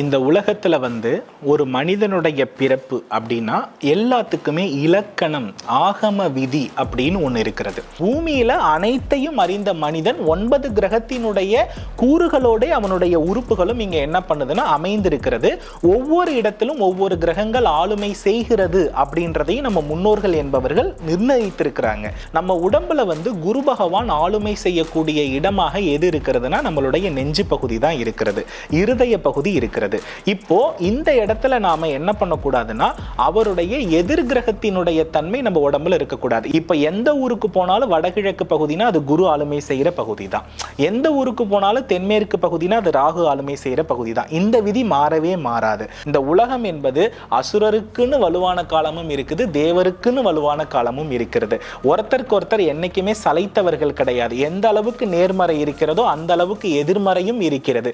இந்த உலகத்தில் வந்து ஒரு மனிதனுடைய பிறப்பு அப்படின்னா எல்லாத்துக்குமே இலக்கணம் ஆகம விதி அப்படின்னு ஒன்று இருக்கிறது. பூமியில் அனைத்தையும் அறிந்த மனிதன் ஒன்பது கிரகத்தினுடைய கூறுகளோட அவனுடைய உறுப்புகளும் இங்கே என்ன பண்ணுதுன்னா அமைந்திருக்கிறது. ஒவ்வொரு இடத்திலும் ஒவ்வொரு கிரகங்கள் ஆளுமை செய்கிறது அப்படின்றதையும் நம்ம முன்னோர்கள் என்பவர்கள் நிர்ணயித்திருக்கிறாங்க. நம்ம உடம்புல வந்து குரு பகவான் ஆளுமை செய்யக்கூடிய இடமாக எது இருக்கிறதுனா நம்மளுடைய நெஞ்சு பகுதி தான் இருக்கிறது. இருதய பகுதி இருக்கிறது. இப்போ இந்த இடத்துல நாம என்ன பண்ணக்கூடாதுன்னா அவருடைய எதிர் கிரகத்தினுடைய தன்மை நம்ம உடம்புல இருக்கக்கூடாது. இப்போ எந்த ஊருக்கு போனாலும் வடகிழக்கு பகுதினா அது குரு ஆளுமை செய்கிற பகுதி தான் எந்த ஊருக்கு போனாலும் தென்மேற்கு பகுதினா அது ராகு ஆளுமை செய்யற பகுதி தான் இந்த விதி மாறவே மாறாது. இந்த உலகம் என்பது அசுரருக்குன்னு வலுவான காலமும் இருக்குது தேவருக்குன்னு வலுவான காலமும் இருக்கிறது. ஒருத்தருக்கு ஒருத்தர் என்னைக்குமே சளைத்தவர்கள் கிடையாது. எந்த அளவுக்கு நேர்மறை இருக்கிறதோ அந்த அளவுக்கு எதிர்மறையும் இருக்கிறது.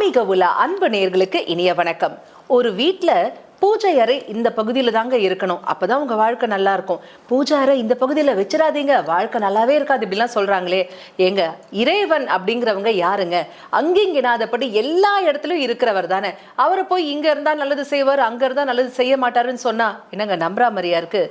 ஆன்மீக உலா அன்பு நேர்களுக்கு இனிய வணக்கம். ஒரு வீட்டில் பூஜை அறை இந்த பகுதியில் தாங்க இருக்கணும். அப்போதான் உங்கள் வாழ்க்கை நல்லா இருக்கும். பூஜை அறை இந்த பகுதியில் வச்சிடாதீங்க. வாழ்க்கை நல்லாவே இருக்காது இப்படிலாம் சொல்கிறாங்களே ஏங்க இறைவன் அப்படிங்கிறவங்க யாருங்க? அங்கிங்கினாதபடி எல்லா இடத்துலயும் இருக்கிறவர் தானே. அவரை போய் இங்கே இருந்தால் நல்லது செய்வார் அங்கே இருந்தால் நல்லது செய்ய மாட்டாருன்னு சொன்னால் என்னங்க நம்புறா மாதிரியா இருக்குது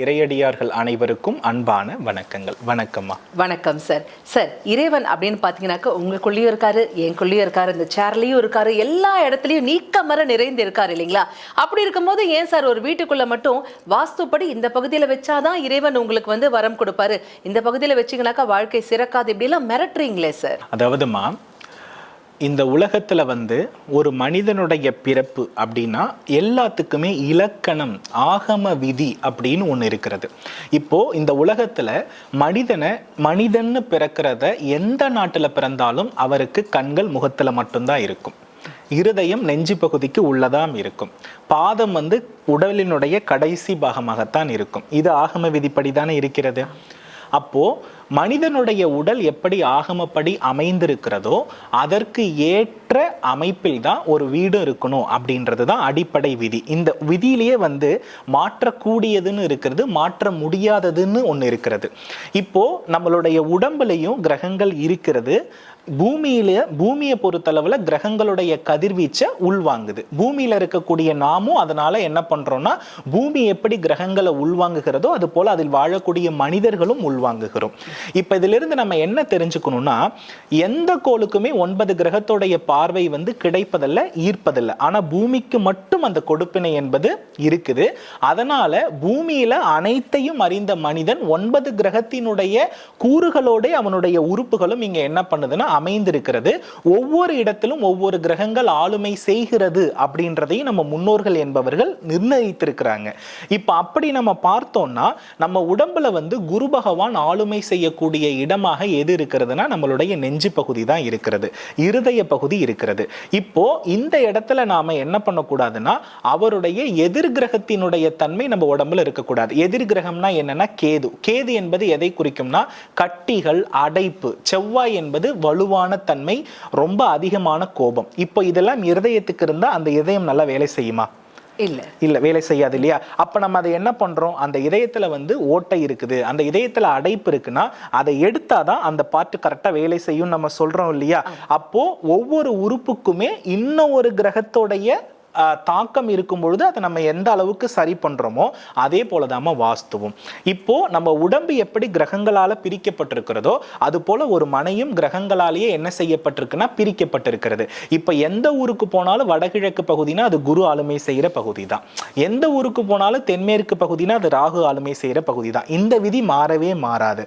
இறையடியார்கள் அனைவருக்கும் அன்பான வணக்கங்கள். வணக்கம்மா. வணக்கம் சார். சார் இறைவன் அப்படின்னு பார்த்தீங்கன்னாக்கா உங்களுக்குள்ளேயும் இருக்காரு எனக்குள்ளேயும் இருக்காரு இந்த சேர்லயும் இருக்காரு எல்லா இடத்துலையும் நீக்கமர நிறைந்து இருக்காரு இல்லைங்களா? அப்படி இருக்கும்போது ஏன் சார் ஒரு வீட்டுக்குள்ள மட்டும் வாஸ்துப்படி இந்த பகுதியில வச்சாதான் இறைவன் உங்களுக்கு வந்து வரம் கொடுப்பாரு? இந்த பகுதியில வச்சீங்கன்னாக்கா வாழ்க்கை சிறக்காது இப்படிலாம் மிரட்டுறீங்களே சார்? அதாவதுமா இந்த உலகத்தில் வந்து ஒரு மனிதனுடைய பிறப்பு அப்படின்னா எல்லாத்துக்குமே இலக்கணம் ஆகம விதி அப்படின்னு ஒன்று இருக்கிறது. இப்போ இந்த உலகத்தில் மனிதனை மனிதன்னு பிறக்கிறத எந்த நாட்டில் பிறந்தாலும் அவருக்கு கண்கள் முகத்தில் மட்டும்தான் இருக்கும். இருதயம் நெஞ்சு பகுதிக்கு உள்ளதாம் இருக்கும். பாதம் வந்து உடலினுடைய கடைசி பாகமாகத்தான் இருக்கும். இது ஆகம விதிப்படி தானே இருக்கிறது? அப்போது மனிதனுடைய உடல் எப்படி ஆகமப்படி அமைந்திருக்கிறதோ அதற்கு ஏற்ற அமைப்பில் தான் ஒரு வீடு இருக்கணும் அப்படின்றது தான் அடிப்படை விதி. இந்த விதியிலேயே வந்து மாற்றக்கூடியதுன்னு இருக்கிறது மாற்ற முடியாததுன்னு ஒன்று இருக்கிறது. இப்போ நம்மளுடைய உடம்புலையும் கிரகங்கள் இருக்கிறது. பூமியில பூமியை பொறுத்தளவுல கிரகங்களுடைய கதிர்வீச்சை உள்வாங்குது. பூமியில இருக்கக்கூடிய நாமும் அதனால என்ன பண்றோம்னா பூமி எப்படி கிரகங்களை உள்வாங்குகிறதோ அது போல அதில் வாழக்கூடிய மனிதர்களும் உள்வாங்குகிறோம். இப்ப இதுல இருந்து நம்ம என்ன தெரிஞ்சுக்கணும்னா எந்த கோளுக்குமே ஒன்பது கிரகத்தோடைய பார்வை வந்து கிடைப்பதல்ல ஈர்ப்பதில்லை. ஆனா பூமிக்கு மட்டும் அந்த கொடுப்பினை என்பது இருக்குது. அதனால பூமியில அனைத்தையும் அறிந்த மனிதன் ஒன்பது கிரகத்தினுடைய கூறுகளோட அவனுடைய உறுப்புகளும் இங்க என்ன பண்ணுதுன்னா அமைந்திருக்கிறது. ஒவ்வொரு இடத்திலும் ஒவ்வொரு கிரகங்கள் ஆளுமை செய்கிறது அப்படின்றதையும் நம்ம முன்னோர்கள் என்பவர்கள் நிர்ணயித்திருக்கிறாங்க. இப்போ அப்படி நம்ம பார்த்தோம்னா நம்ம உடம்புல வந்து குரு பகவான் ஆளுமை செய்யக்கூடிய இடமாக எது இருக்கிறதுனா நம்மளுடைய நெஞ்சு பகுதி தான் இருக்கிறது. இருதய பகுதி இருக்கிறது. இப்போ இந்த இடத்துல நாம என்ன பண்ணக்கூடாதுன்னா அவருடைய எதிர் கிரகத்தினுடைய தன்மை நம்ம உடம்புல இருக்கக்கூடாது. எதிர்கிரகம்னா என்னன்னா கேது. கேது என்பது எதை குறிக்கும்னா கட்டிகள் அடைப்பு. செவ்வாய் என்பது வலு வலுவான தன்மை ரொம்ப அதிகமான கோபம். இப்போ இதெல்லாம் இருதயத்துக்கு இருந்தா அந்த இதயம் நல்லா வேலை செய்யுமா? இல்ல. இல்ல வேலை செய்யாது இல்லையா? அப்ப நம்ம அதை என்ன பண்றோம்? அந்த இதயத்துல வந்து ஓட்டை இருக்குது. அந்த இதயத்துல அடைப்பு இருக்குன்னா அதை எடுத்தாதான் அந்த பாட்டு கரெக்டா வேலை செய்யும் நம்ம சொல்றோம் இல்லையா? அப்போ ஒவ்வொரு உறுப்புக்குமே இன்னும் ஒரு கிரகத்தோடைய தாக்கம் இருக்கும் பொழுது அதை நம்ம எந்த அளவுக்கு சரி பண்ணுறோமோ அதே போலதாம வாஸ்துவும். இப்போ நம்ம உடம்பு எப்படி கிரகங்களால் பிரிக்கப்பட்டிருக்கிறதோ அது போல ஒரு மனையும் கிரகங்களாலேயே என்ன செய்யப்பட்டிருக்குன்னா பிரிக்கப்பட்டிருக்கிறது. இப்போ எந்த ஊருக்கு போனாலும் வடகிழக்கு பகுதினா அது குரு ஆளுமை செய்கிற பகுதி தான் எந்த ஊருக்கு போனாலும் தென்மேற்கு பகுதினா அது ராகு ஆளுமை செய்கிற பகுதி தான் இந்த விதி மாறவே மாறாது.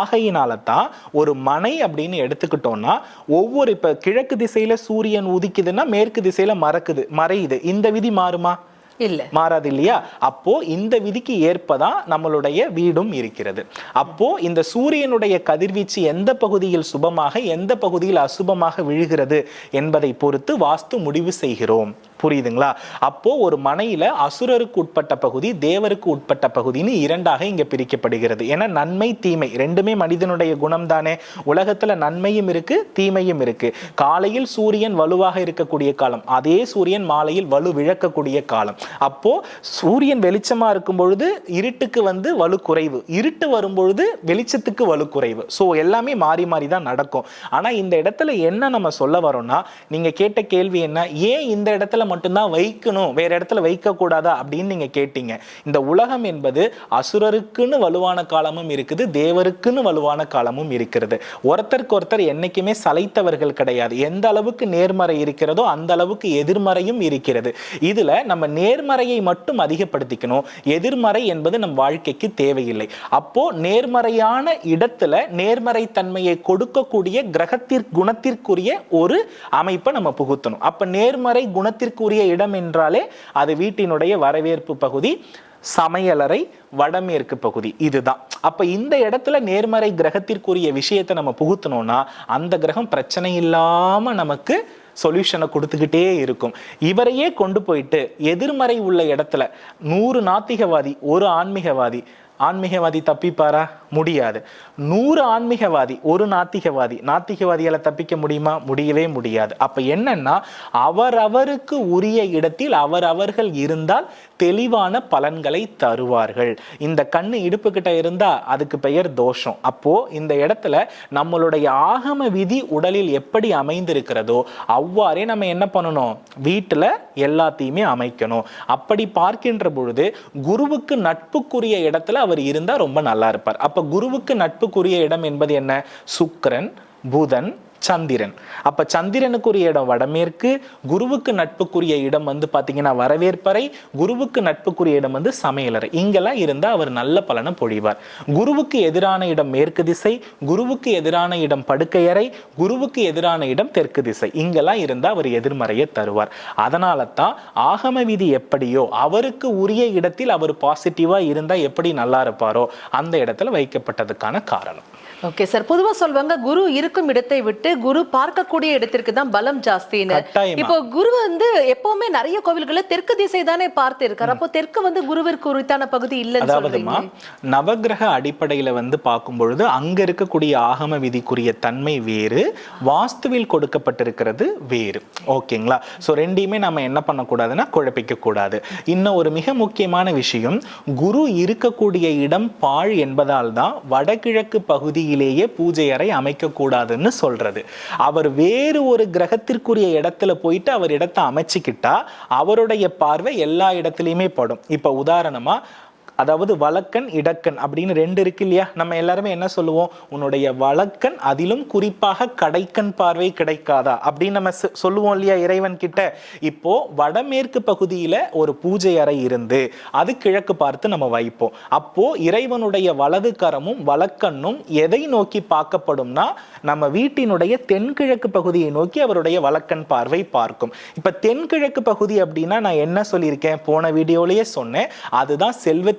ஆகையினால தான் ஒரு மனை அப்படின்னு எடுத்துக்கிட்டோம்னா ஒவ்வொரு இப்போ கிழக்கு திசையில் சூரியன் உதிக்குதுன்னா மேற்கு திசையில் மறக்குது மறையுது. இந்த விதி மாறுமா? இல்ல. மாறாது இல்லையா அப்போ இந்த விதிக்கு ஏற்பதான் நம்மளுடைய வீடும் இருக்கிறது. அப்போ இந்த சூரியனுடைய கதிர்வீச்சு எந்த பகுதியில் சுபமாக எந்த பகுதியில் அசுபமாக விழுகிறது என்பதை பொறுத்து வாஸ்து முடிவு செய்கிறோம். புரியுதுங்களா? அப்போ ஒரு மனையில அசுரருக்கு உட்பட்ட பகுதி தேவருக்கு உட்பட்ட பகுதின்னு இரண்டாக இங்க பிரிக்கப்படுகிறது. ஏன்னா நன்மை தீமை ரெண்டுமே மனிதனுடைய குணம் தானே உலகத்துல நன்மையும் இருக்கு தீமையும் இருக்கு. காலையில் சூரியன் வலுவாக இருக்கக்கூடிய காலம் அதே சூரியன் மாலையில் வலு விழக்கக்கூடிய காலம். அப்போ சூரியன் வெளிச்சமா இருக்கும் பொழுது இருட்டுக்கு வந்து வலு குறைவு. இருட்டு வரும்பொழுது வெளிச்சத்துக்கு வலு குறைவு. ஸோ எல்லாமே மாறி மாறி தான் நடக்கும். ஆனா இந்த இடத்துல என்ன நம்ம சொல்ல வரோம்னா நீங்க கேட்ட கேள்வி என்ன? ஏன் இந்த இடத்துல மட்டும்தான் வைக்கணும். வேற இடத்துல வைக்க கூடாதா அப்படின்னு நீங்க கேட்டீங்க. இந்த உலகம் என்பது அசுரருக்குன்னு வலுவான காலமும் இருக்குது தேவருக்குன்னு வலுவான காலமும் இருக்கிறது. ஒருத்தருக்கு ஒருத்தர் என்னைக்குமே சளைத்தவர்கள் கிடையாது. எந்த அளவுக்கு நேர்மறை இருக்கிறதோ அந்த அளவுக்கு எதிர்மறையும் இருக்கிறது. இதுல நம்ம நேர்மறையை மட்டும் அதிகப்படுத்திக்கணும். எதிர்மறை என்பது நம் வாழ்க்கைக்கு தேவையில்லை. அப்போ நேர்மறையான இடத்துல நேர்மறை தன்மையை கொடுக்கக்கூடிய கிரகத்திற்கு குணத்திற்குரிய ஒரு அமைப்பை நம்ம புகுத்தணும். அப்ப நேர்மறை குணத்திற்கு குணத்திற்குரிய இடம் என்றாலே அது வீட்டினுடைய வரவேற்பு பகுதி சமையலறை வடமேற்கு பகுதி. இதுதான். அப்ப இந்த இடத்துல நேர்மறை கிரகத்திற்குரிய விஷயத்தை நம்ம புகுத்தணும்னா அந்த கிரகம் பிரச்சனை இல்லாம நமக்கு சொல்யூஷனை கொடுத்துக்கிட்டே இருக்கும். இவரையே கொண்டு போயிட்டு எதிர்மறை உள்ள இடத்துல நூறு நாத்திகவாதி ஒரு ஆன்மீகவாதி ஆன்மீகவாதி தப்பிப்பாரா? முடியாது. நூறு ஆன்மீகவாதி ஒரு நாத்திகவாதி நாத்திகவாதியால் தப்பிக்க முடியுமா? முடியவே முடியாது. அப்ப என்னன்னா அவரவருக்கு உரிய இடத்தில் அவரவர்கள் இருந்தால் தெளிவான பலன்களை தருவார்கள். இந்த கண்ணு இடுப்பு கிட்ட இருந்தா அதுக்கு பெயர் தோஷம். அப்போ இந்த இடத்துல நம்மளுடைய ஆகம விதி உடலில் எப்படி அமைந்திருக்கிறதோ அவ்வாறே நம்ம என்ன பண்ணணும்? வீட்டுல எல்லாத்தையுமே அமைக்கணும். அப்படி பார்க்கின்ற பொழுது குருவுக்கு நட்புக்குரிய இடத்துல அவர் இருந்தா ரொம்ப நல்லா இருப்பார். அப்ப குருவுக்கு நட்புக்குரிய இடம் என்பது என்ன? சுக்கரன் புதன் சந்திரன். அப்ப சந்திரனுக்குரிய இடம் வடமேற்கு குருவுக்கு நட்புக்குரிய இடம் வந்து பாத்தீங்கன்னா வரவேற்பறை குருவுக்கு நட்புக்குரிய இடம் வந்து சமையலறை. இங்கெல்லாம் இருந்தா அவர் நல்ல பலனை பொழிவார். குருவுக்கு எதிரான இடம் மேற்கு திசை குருவுக்கு எதிரான இடம் படுக்கையறை குருவுக்கு எதிரான இடம் தெற்கு திசை. இங்கெல்லாம் இருந்தா அவர் எதிர்மறையை தருவார். அதனால தான் ஆகம விதி எப்படியோ அவருக்கு உரிய இடத்தில் அவர் பாசிட்டிவா இருந்தா எப்படி நல்லா இருப்பாரோ அந்த இடத்துல வைக்கப்பட்டதுக்கான காரணம். ஓகே சார் பொதுவாக சொல்வாங்க குரு இருக்கும் இடத்தை விட்டு குரு பார்க்கக்கூடிய இடத்திற்கு தான் பலம் ஜாஸ்தின்னு. இப்போ குரு வந்து எப்பவுமே நிறைய கோவில்கள்ல தெற்கு திசை தானே பார்த்து இருக்காரு அப்போ தெற்கு வந்து குருவிற்கு உரித்தான பகுதி இல்லைன்னு அதாவதுமா நவக்கிரக அடிப்படையில வந்து பார்க்கும் பொழுது அங்க இருக்கக்கூடிய ஆகம விதிக்குரிய தன்மை வேறு வாஸ்துவில் கொடுக்கப்பட்டிருக்கிறது வேறு. ஓகேங்களா? ஸோ ரெண்டையுமே நம்ம என்ன பண்ணக்கூடாதுன்னா குழப்பிக்க கூடாது. இன்னும் ஒரு மிக முக்கியமான விஷயம் குரு இருக்கக்கூடிய இடம் பாழ் என்பதால் தான் வடகிழக்கு பகுதியிலேயே பூஜை அறை அமைக்கக்கூடாதுன்னு சொல்றது. அவர் வேறு ஒரு கிரகத்திற்குரிய இடத்துல போயிட்டு அவர் இடத்தை அமைச்சுக்கிட்டா அவருடைய பார்வை எல்லா இடத்துலையுமே படும். இப்ப உதாரணமா அதாவது வழக்கன் இடக்கன் அப்படின்னு ரெண்டு இருக்கு இல்லையா? நம்ம எல்லாருமே என்ன சொல்லுவோம்? உன்னுடைய வழக்கன் அதிலும் குறிப்பாக கடைக்கன் பார்வை கிடைக்காதா? அப்படின்னு நம்ம சொல்லுவோம் இல்லையா இறைவன் கிட்ட? இப்போ வடமேற்கு பகுதியில ஒரு பூஜை அறை இருந்து அது கிழக்கு பார்த்து நம்ம வைப்போம். அப்போ இறைவனுடைய வலது கரமும் வழக்கண்ணும் எதை நோக்கி பார்க்கப்படும்னா நம்ம வீட்டினுடைய தென்கிழக்கு பகுதியை நோக்கி அவருடைய வழக்கன் பார்வை பார்க்கும். இப்ப தென்கிழக்கு பகுதி அப்படின்னா நான் என்ன சொல்லியிருக்கேன்? போன வீடியோலயே சொன்னேன். அதுதான்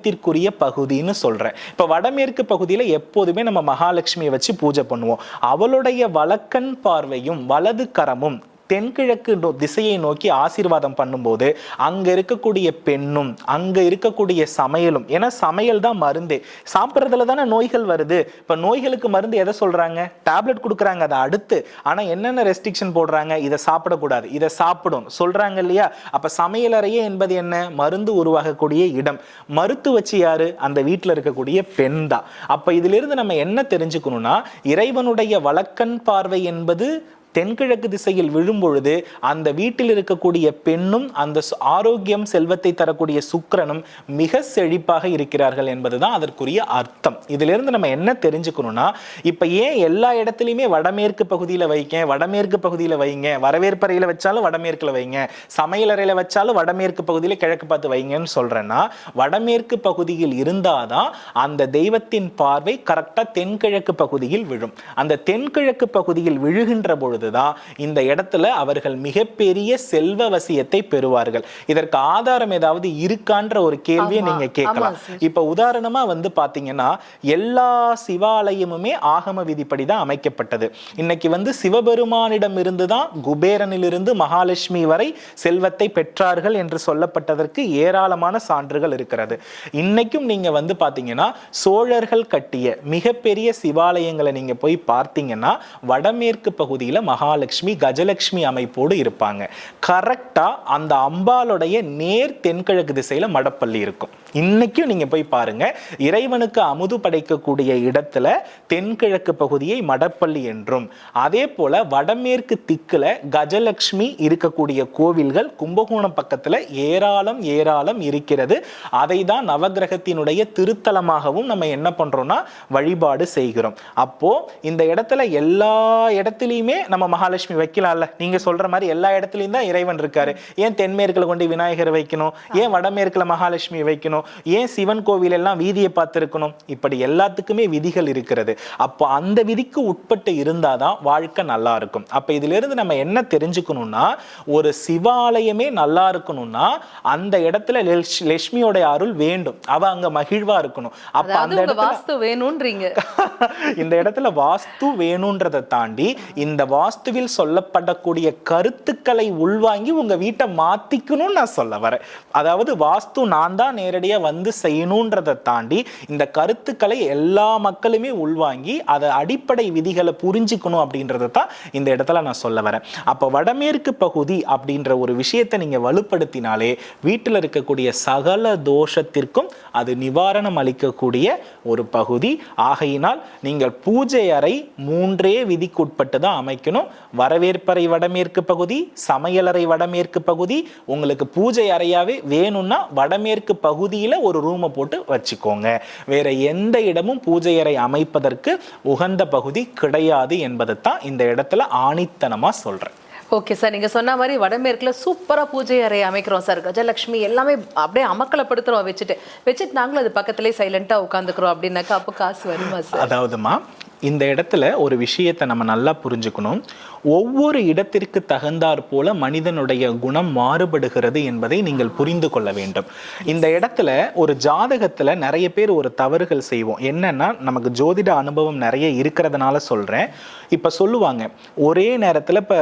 செல்வத்திற்குரிய பகுதின்னு சொல்றேன். இப்போ வடமேற்கு பகுதியில எப்போதுமே நம்ம மகாலட்சுமியை வச்சு பூஜை பண்ணுவோம். அவளுடைய வழக்கன் பார்வையும் வலது கரமும் தென்கிழக்கு நோ- திசையை நோக்கி ஆசீர்வாதம் பண்ணும்போது அங்க இருக்கக்கூடிய பெண்ணும் அங்க இருக்கக்கூடிய சமையலும் ஏன்னா சமையல் தான் மருந்தே. சாப்பிட்றதுல தானே நோய்கள் வருது. இப்ப நோய்களுக்கு மருந்து எதை சொல்றாங்க? டேப்லெட் கொடுக்குறாங்க அதை அடுத்து. ஆனா என்னென்ன ரெஸ்ட்ரிக்ஷன் போடுறாங்க? இதை சாப்பிடக்கூடாது. இதை சாப்பிடும் சொல்றாங்க இல்லையா? அப்ப சமையலறையே என்பது என்ன? மருந்து உருவாகக்கூடிய இடம். மருத்துவச்சி யாரு? அந்த வீட்டில் இருக்கக்கூடிய பெண் தான். அப்ப இதிலிருந்து நம்ம என்ன தெரிஞ்சுக்கணும்னா இறைவனுடைய வழக்கன் பார்வை என்பது தென்கிழக்கு திசையில் விழும்பொழுது அந்த வீட்டில் இருக்கக்கூடிய பெண்ணும் அந்த ஆரோக்கியம் செல்வத்தை தரக்கூடிய சுக்கரனும் மிக செழிப்பாக இருக்கிறார்கள் என்பதுதான் அதற்குரிய அர்த்தம். இதிலிருந்து நம்ம என்ன தெரிஞ்சுக்கணும்னா இப்ப ஏன் எல்லா இடத்துலையுமே வடமேற்கு பகுதியில வைங்க வடமேற்கு பகுதியில வைங்க வரவேற்பறையில வச்சாலும் வடமேற்குல வைங்க சமையலறையில வச்சாலும் வடமேற்கு பகுதியில கிழக்கு பார்த்து வைங்கன்னு சொல்றேன்னா வடமேற்கு பகுதியில் இருந்தாதான் அந்த தெய்வத்தின் பார்வை கரெக்டா தென்கிழக்கு பகுதியில் விழும். அந்த தென்கிழக்கு பகுதியில் விழுகின்ற பொழுது பொழுதுதான் இந்த இடத்துல அவர்கள் மிகப்பெரிய செல்வவசியத்தை பெறுவார்கள். இதற்கு ஆதாரம் ஏதாவது இருக்கான்ற ஒரு கேள்வியை நீங்க கேட்கலாம். இப்ப உதாரணமா வந்து பாத்தீங்கன்னா எல்லா சிவாலயமுமே ஆகம விதிப்படி தான் அமைக்கப்பட்டது. இன்னைக்கு வந்து சிவபெருமானிடம் இருந்து தான் குபேரனிலிருந்து மகாலட்சுமி வரை செல்வத்தை பெற்றார்கள் என்று சொல்லப்பட்டதற்கு ஏராளமான சான்றுகள் இருக்கிறது. இன்னைக்கும் நீங்க வந்து பாத்தீங்கன்னா சோழர்கள் கட்டிய மிகப்பெரிய சிவாலயங்களை நீங்க போய் பார்த்தீங்கன்னா வடமேற்கு பகுதியில மகாலட்சுமி கஜலட்சுமி அமைப்போடு இருப்பாங்க. கரெக்டா அந்த அம்பாளுடைய நேர் தென்கிழக்கு திசையில மடப்பள்ளி இருக்கும். இன்னைக்கும் நீங்க போய் பாருங்க இறைவனுக்கு அமுது படைக்கக்கூடிய இடத்துல தென்கிழக்கு பகுதியை மடப்பள்ளி என்றும் அதே போல் வடமேற்கு திக்குல கஜலட்சுமி இருக்கக்கூடிய கோவில்கள் கும்பகோணம் பக்கத்துல ஏராளம் ஏராளம் இருக்கிறது. அதை தான் நவகிரகத்தினுடைய திருத்தலமாகவும் நம்ம என்ன பண்றோம்னா வழிபாடு செய்கிறோம். அப்போ இந்த இடத்துல எல்லா இடத்துலையுமே நம்ம மகாலட்சுமி வைக்கலாம்ல. நீங்க சொல்ற மாதிரி எல்லா இடத்துலயும் தான் இறைவன் இருக்காரு. ஏன் தென்மேற்குல கொண்டு விநாயகரை வைக்கணும்? ஏன் வடமேற்குல மகாலட்சுமி வைக்கணும்? ஏன் சிவன் கோவில் எல்லாம் வீதியை பார்த்திருக்கணும்? இப்படி எல்லாத்துக்குமே விதிகள் இருக்கிறது. அப்போ அந்த விதிக்கு உட்பட்டு இருந்தாதான் வாழ்க்கை நல்லா இருக்கும். அப்ப இதுல இருந்து நம்ம என்ன தெரிஞ்சுக்கணும்னா ஒரு சிவாலயமே நல்லா இருக்கணும்னா அந்த இடத்துல லட்ச- லட்சுமியோட அருள் வேண்டும். அவ அங்க மகிழ்வா இருக்கணும். அப்ப அந்த இடத்துல வாஸ்து வேணும்ன்றீங்க இந்த இடத்துல வாஸ்து வேணுன்றதை தாண்டி இந்த வாஸ்துவில் சொல்லப்படக்கூடிய கருத்துக்களை உள்வாங்கி உங்க வீட்டை மாத்திக்கணும்னு நான் சொல்ல வரேன். அதாவது வாஸ்து நான் தான் நேரடியாக வந்து செய்யணுன்றதை தாண்டி இந்த கருத்துக்களை எல்லா மக்களுமே உள்வாங்கி அதை அடிப்படை விதிகளை புரிஞ்சுக்கணும் அப்படின்றத தான் இந்த இடத்துல நான் சொல்ல வரேன். அப்போ வடமேற்கு பகுதி அப்படின்ற ஒரு விஷயத்தை நீங்கள் வலுப்படுத்தினாலே வீட்டில் இருக்கக்கூடிய சகல தோஷத்திற்கும் அது நிவாரணம் அளிக்கக்கூடிய ஒரு பகுதி. ஆகையினால் நீங்கள் பூஜை அறை மூன்றே விதிக்குட்பட்டு தான் அமைக்கணும். வரவேற்பறை வடமேற்கு பகுதி சமையலறை வடமேற்கு பகுதி உங்களுக்கு பூஜை அறையாவே வேணும்னா வடமேற்கு பகுதியில ஒரு ரூமை போட்டு வச்சுக்கோங்க. வேற எந்த இடமும் பூஜை அறை அமைப்பதற்கு உகந்த பகுதி கிடையாது என்பதை தான் இந்த இடத்துல ஆணித்தனமா சொல்றேன். ஓகே சார் நீங்க சொன்ன மாதிரி வடமேற்குல சூப்பரா பூஜை அறை அமைக்கிறோம் சார் கஜலட்சுமி எல்லாமே அப்படியே அமக்கலப்படுத்துறோம் வச்சுட்டு. வச்சுட்டு நாங்களும் அது பக்கத்துலயே சைலண்டா உட்காந்துக்கிறோம் அப்படின்னாக்கா அப்போ காசு வருமா சார் அதாவதுமா இந்த இடத்துல ஒரு விஷயத்தை நம்ம நல்லா புரிஞ்சுக்கணும். ஒவ்வொரு இடத்திற்கு தகுந்தாற் போல மனிதனுடைய குணம் மாறுபடுகிறது என்பதை நீங்கள் புரிந்து கொள்ள வேண்டும். இந்த இடத்துல ஒரு ஜாதகத்துல நிறைய பேர் ஒரு தவறுகள் செய்வோம். என்னன்னா நமக்கு ஜோதிட அனுபவம் நிறைய இருக்கிறதுனால சொல்றேன். இப்ப சொல்லுவாங்க ஒரே நேரத்துல இப்ப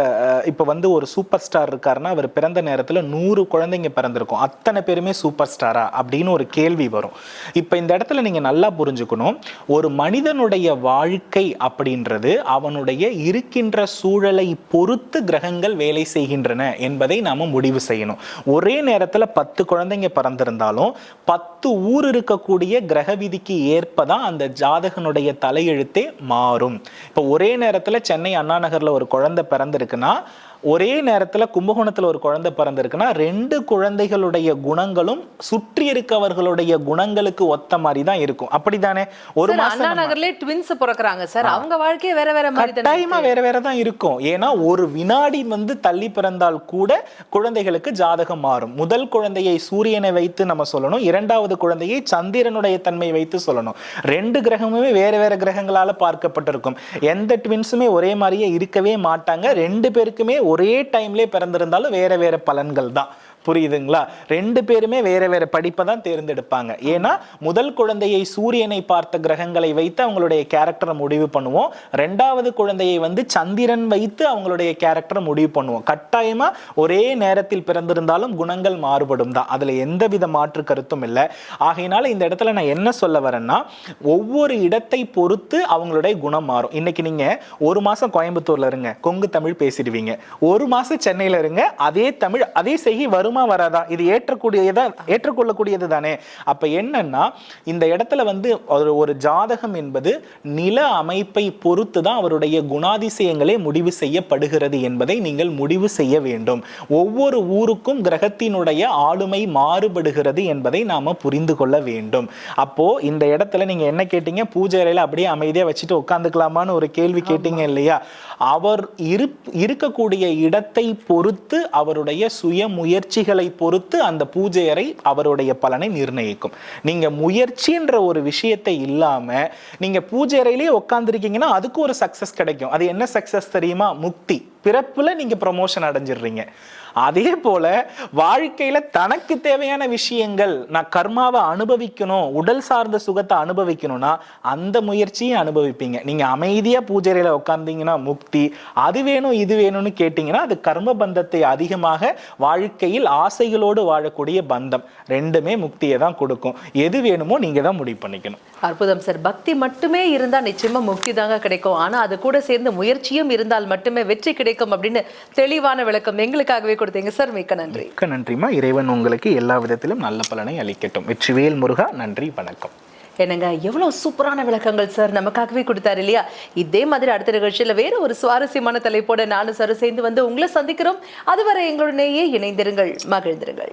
இப்போ இப்ப வந்து ஒரு சூப்பர் ஸ்டார் இருக்காருன்னா அவர் பிறந்த நேரத்துல நூறு குழந்தைங்க பிறந்திருக்கும். அத்தனை பேருமே சூப்பர் ஸ்டாரா அப்படின்னு ஒரு கேள்வி வரும். இப்ப இந்த இடத்துல நீங்க நல்லா புரிஞ்சுக்கணும் ஒரு மனிதனுடைய வாழ்க்கை அப்படின்றது அவனுடைய இருக்கின்ற சூழலை பொறுத்து கிரகங்கள் வேலை செய்கின்றன என்பதை நாம முடிவு செய்யணும். ஒரே நேரத்துல பத்து குழந்தைங்க பிறந்திருந்தாலும் பத்து ஊர் இருக்கக்கூடிய கிரக விதிக்கு ஏற்பதான் அந்த ஜாதகனுடைய தலையெழுத்தே மாறும். இப்போ ஒரே நேரத்துல சென்னை அண்ணா நகர்ல ஒரு குழந்தை பிறந்திருக்குன்னா ஒரே நேரத்துல கும்பகோணத்துல ஒரு குழந்தை பிறந்திருக்குன்னா ரெண்டு குழந்தைகளுடைய குணங்களும் சுற்றி இருக்கவர்களுடைய குணங்களுக்கு ஒத்த மாதிரி தான் இருக்கும். அப்படிதானே ஒரு மாசம் நகர்லயே ட்வின்ஸ் பிறக்குறாங்க சார். அவங்க வாழ்க்கையே வேற வேற மாதிரி கட்டாயமா வேற வேற தான் இருக்கும். ஏன்னா ஒரு வினாடி வந்து தள்ளி பிறந்தால் கூட குழந்தைகளுக்கு ஜாதகம் மாறும். முதல் குழந்தையை சூரியனை வைத்து நம்ம சொல்லணும். இரண்டாவது குழந்தையை சந்திரனுடைய தன்மை வைத்து சொல்லணும். ரெண்டு கிரகமுமே வேற வேற கிரகங்களால பார்க்கப்பட்டிருக்கும். எந்த ட்வின்ஸுமே ஒரே மாதிரியே இருக்கவே மாட்டாங்க. ரெண்டு பேருக்குமே ஒரே டைம்லேயே பிறந்திருந்தாலும் வேறு வேறு பலன்கள் தான். புரியுதுங்களா? ரெண்டு பேருமே வேற வேற படிப்பை தான் தேர்ந்தெடுப்பாங்க. ஏன்னா முதல் குழந்தையை சூரியனை பார்த்த கிரகங்களை வைத்து அவங்களுடைய கேரக்டரை முடிவு பண்ணுவோம். ரெண்டாவது குழந்தையை வந்து சந்திரன் வைத்து அவங்களுடைய கேரக்டரை முடிவு பண்ணுவோம். கட்டாயமா ஒரே நேரத்தில் பிறந்திருந்தாலும் குணங்கள் மாறுபடும் தான். அதுல எந்தவித மாற்று கருத்தும் இல்லை. ஆகையினால இந்த இடத்துல நான் என்ன சொல்ல வரேன்னா ஒவ்வொரு இடத்தை பொறுத்து அவங்களுடைய குணம் மாறும். இன்னைக்கு நீங்க ஒரு மாசம் கோயம்புத்தூர்ல இருங்க. கொங்கு தமிழ் பேசிடுவீங்க. ஒரு மாசம் சென்னையில இருங்க. அதே தமிழ் அதே செய்கை வரும் வராதா? இது ஏற்றக்கூடியதா ஏற்றுக்கொள்ளக்கூடியது தானே. அப்ப என்னன்னா இந்த இடத்துல வந்து ஒரு ஒரு ஜாதகம் என்பது நில அமைப்பை பொறுத்து தான் அவருடைய குணாதிசயங்களே முடிவு செய்யப்படுகிறது என்பதை நீங்கள் முடிவு செய்ய வேண்டும். ஒவ்வொரு ஊருக்கும் கிரகத்தினுடைய ஆளுமை மாறுபடுகிறது என்பதை நாம புரிந்து கொள்ள வேண்டும். அப்போ இந்த இடத்துல நீங்க என்ன கேட்டீங்க? பூஜை அறையில அப்படியே அமைதியா வச்சுட்டு உட்காந்துக்கலாமான்னு ஒரு கேள்வி கேட்டீங்க இல்லையா? அவர் இரு இருக்கக்கூடிய இடத்தை பொறுத்து அவருடைய சுய முயற்சிகளை பொறுத்து அந்த பூஜை அறை அவருடைய பலனை நிர்ணயிக்கும். நீங்க முயற்சின்ற ஒரு விஷயத்தை இல்லாம நீங்க பூஜை அறையிலேயே உட்காந்துருக்கீங்கன்னா அதுக்கு ஒரு சக்சஸ் கிடைக்கும். அது என்ன சக்சஸ் தெரியுமா? முக்தி. பிறப்பில் நீங்கள் ப்ரமோஷன் அடைஞ்சிடுறீங்க. அதே போல வாழ்க்கையில தனக்கு தேவையான விஷயங்கள் நான் கர்மாவை அனுபவிக்கணும் உடல் சார்ந்த சுகத்தை அனுபவிக்கணும்னா அந்த முயற்சியை அனுபவிப்பீங்க. நீங்க அமைதியா பூஜையில உட்கார்ந்தீங்கன்னா முக்தி அது வேணும் இது வேணும்னு கேட்டீங்கன்னா அது கர்ம பந்தத்தை அதிகமாக வாழ்க்கையில் ஆசைகளோடு வாழக்கூடிய பந்தம். ரெண்டுமே முக்தியை தான் கொடுக்கும். எது வேணுமோ நீங்க தான் முடிவு பண்ணிக்கணும். அற்புதம் சார். பக்தி மட்டுமே இருந்தா நிச்சயமா முக்தி தாங்க கிடைக்கும். ஆனா அது கூட சேர்ந்து முயற்சியும் இருந்தால் மட்டுமே வெற்றி கிடைக்கும் அப்படின்னு தெளிவான விளக்கம் எங்களுக்காகவே கொடுத்தீங்க சார். மிக்க நன்றி. மிக்க நன்றிமா இறைவன் உங்களுக்கு எல்லா விதத்திலும் நல்ல பலனை அளிக்கட்டும். வெற்றிவேல் முருகா நன்றி வணக்கம். என்னங்க எவ்வளவு சூப்பரான விளக்கங்கள் சார் நமக்காகவே கொடுத்தாரு இல்லையா? இதே மாதிரி அடுத்த நிகழ்ச்சியில வேற ஒரு சுவாரஸ்யமான தலைப்போட நானும் சார் சேர்ந்து வந்து உங்களை சந்திக்கிறோம். அதுவரை எங்களுடனேயே இணைந்திருங்கள் மகிழ்ந்திருங்கள்.